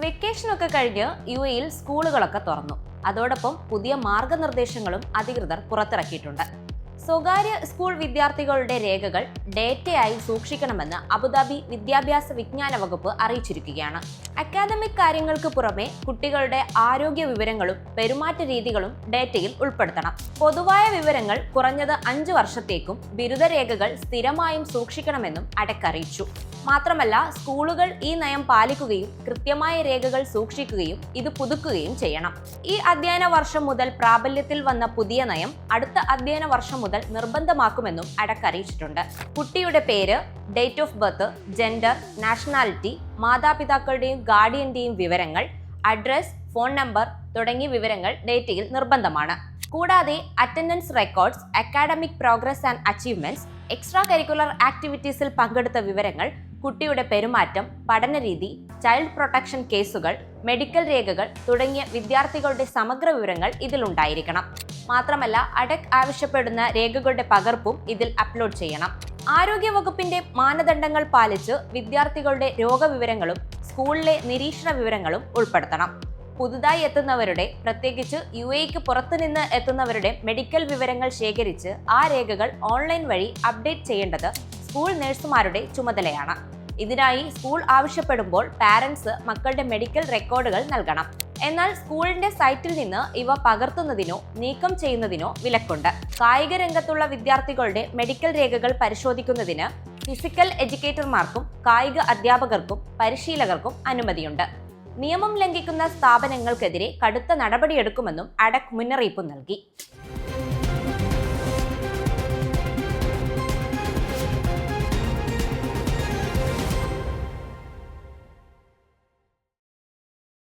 വെക്കേഷനൊക്കെ കഴിഞ്ഞ് യു എയിൽ സ്കൂളുകളൊക്കെ തുറന്നു. അതോടൊപ്പം പുതിയ മാർഗനിർദ്ദേശങ്ങളും അധികൃതർ പുറത്തിറക്കിയിട്ടുണ്ട്. സ്വകാര്യ സ്കൂൾ വിദ്യാർത്ഥികളുടെ രേഖകൾ ഡേറ്റയായി സൂക്ഷിക്കണമെന്ന് അബുദാബി വിദ്യാഭ്യാസ വിജ്ഞാന വകുപ്പ് അറിയിച്ചിരിക്കുകയാണ്. അക്കാദമിക് കാര്യങ്ങൾക്ക് പുറമെ കുട്ടികളുടെ ആരോഗ്യ വിവരങ്ങളും പെരുമാറ്റ രീതികളും ഡേറ്റയിൽ ഉൾപ്പെടുത്തണം. പൊതുവായ വിവരങ്ങൾ കുറഞ്ഞത് അഞ്ചു വർഷത്തേക്കും ബിരുദരേഖകൾ സ്ഥിരമായും സൂക്ഷിക്കണമെന്നും അടക്ക് അറിയിച്ചു മാത്രമല്ല സ്കൂളുകൾ ഈ നയം പാലിക്കുകയും കൃത്യമായ രേഖകൾ സൂക്ഷിക്കുകയും ഇത് പുതുക്കുകയും ചെയ്യണം. ഈ അധ്യയന വർഷം മുതൽ പ്രാബല്യത്തിൽ വന്ന പുതിയ നയം അടുത്ത അധ്യയന വർഷം മുതൽ നിർബന്ധമാക്കുമെന്നും അടക്ക് അറിയിച്ചിട്ടുണ്ട്. കുട്ടിയുടെ പേര് date of birth gender nationality മാതാപിതാക്കളുടെയും ഗാർഡിയന്റെയും വിവരങ്ങൾ അഡ്രസ് ഫോൺ നമ്പർ തുടങ്ങിയ വിവരങ്ങൾ ഡേറ്റയിൽ നിർബന്ധമാണ്. കൂടാതെ attendance records academic progress and achievements extra curricular ആക്ടിവിറ്റീസിൽ പങ്കെടുത്ത വിവരങ്ങൾ കുട്ടിയുടെ പെരുമാറ്റം പഠനരീതി ചൈൽഡ് പ്രൊട്ടക്ഷൻ കേസുകൾ മെഡിക്കൽ രേഖകൾ തുടങ്ങിയ വിദ്യാർത്ഥികളുടെ സമഗ്ര വിവരങ്ങൾ ഇതിലുണ്ടായിരിക്കണം. മാത്രമല്ല അടക് ആവശ്യപ്പെടുന്ന രേഖകളുടെ പകർപ്പും ഇതിൽ അപ്ലോഡ് ചെയ്യണം. ആരോഗ്യ വകുപ്പിന്റെ മാനദണ്ഡങ്ങൾ പാലിച്ച് വിദ്യാർത്ഥികളുടെ രോഗവിവരങ്ങളും സ്കൂളിലെ നിരീക്ഷണ വിവരങ്ങളും ഉൾപ്പെടുത്തണം. പുതുതായി എത്തുന്നവരുടെ പ്രത്യേകിച്ച് യു എക്ക് പുറത്തുനിന്ന് എത്തുന്നവരുടെ മെഡിക്കൽ വിവരങ്ങൾ ശേഖരിച്ച് ആ രേഖകൾ ഓൺലൈൻ വഴി അപ്ഡേറ്റ് ചെയ്യേണ്ടത് സ്കൂൾ നഴ്സുമാരുടെ ചുമതലയാണ്. ഇതിനായി സ്കൂൾ ആവശ്യപ്പെടുമ്പോൾ പാരന്റ്സ് മക്കളുടെ മെഡിക്കൽ റെക്കോർഡുകൾ നൽകണം. എന്നാൽ സ്കൂളിന്റെ സൈറ്റിൽ നിന്ന് ഇവ പകർത്തുന്നതിനോ നീക്കം ചെയ്യുന്നതിനോ വിലക്കുണ്ട്. കായിക രംഗത്തുള്ള വിദ്യാർത്ഥികളുടെ മെഡിക്കൽ രേഖകൾ പരിശോധിക്കുന്നതിന് ഫിസിക്കൽ എഡ്യൂക്കേറ്റർമാർക്കും കായിക അധ്യാപകർക്കും പരിശീലകർക്കും അനുമതിയുണ്ട്. നിയമം ലംഘിക്കുന്ന സ്ഥാപനങ്ങൾക്കെതിരെ കടുത്ത നടപടിയെടുക്കുമെന്നും അടക് മുന്നറിയിപ്പ് നൽകി.